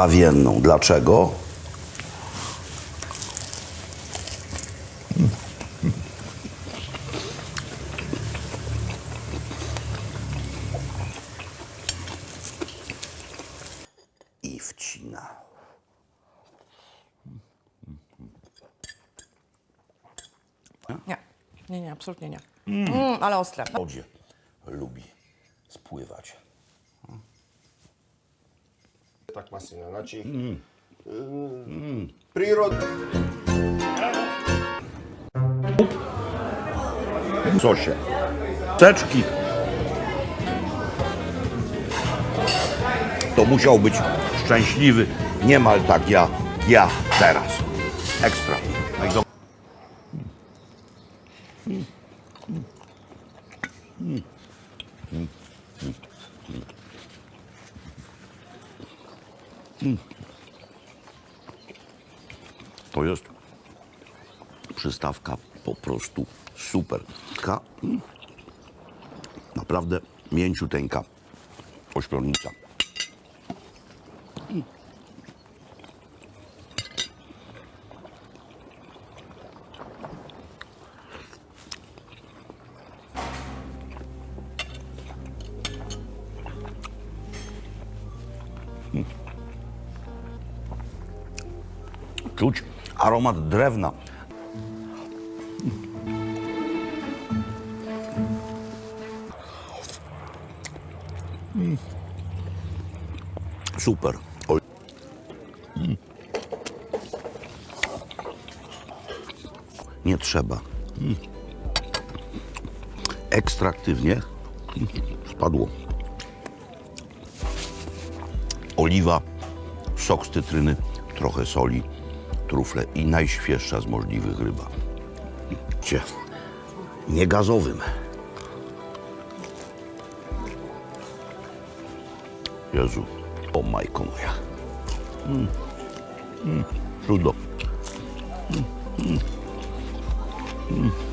zbawienną. Dlaczego? I wcina. Nie, nie, nie, absolutnie nie. Mm, ale ostre. W wodzie lubi spływać. Tak maszyna, znači prirod, W sosie. Ceczki. To musiał być szczęśliwy, niemal tak ja, ja teraz. Ekstra. No i do... To jest przystawka po prostu super. Taka, mm, naprawdę mięciuteńka ośmiornica. Czuć aromat drewna. Super. Nie trzeba. Mm. Ekstraktywnie spadło. Oliwa, sok z cytryny, trochę soli, trufle i najświeższa z możliwych ryba. Cie, nie gazowym. Jezu, o majko moja. Mm. Mm. Mm. Mm. Mm.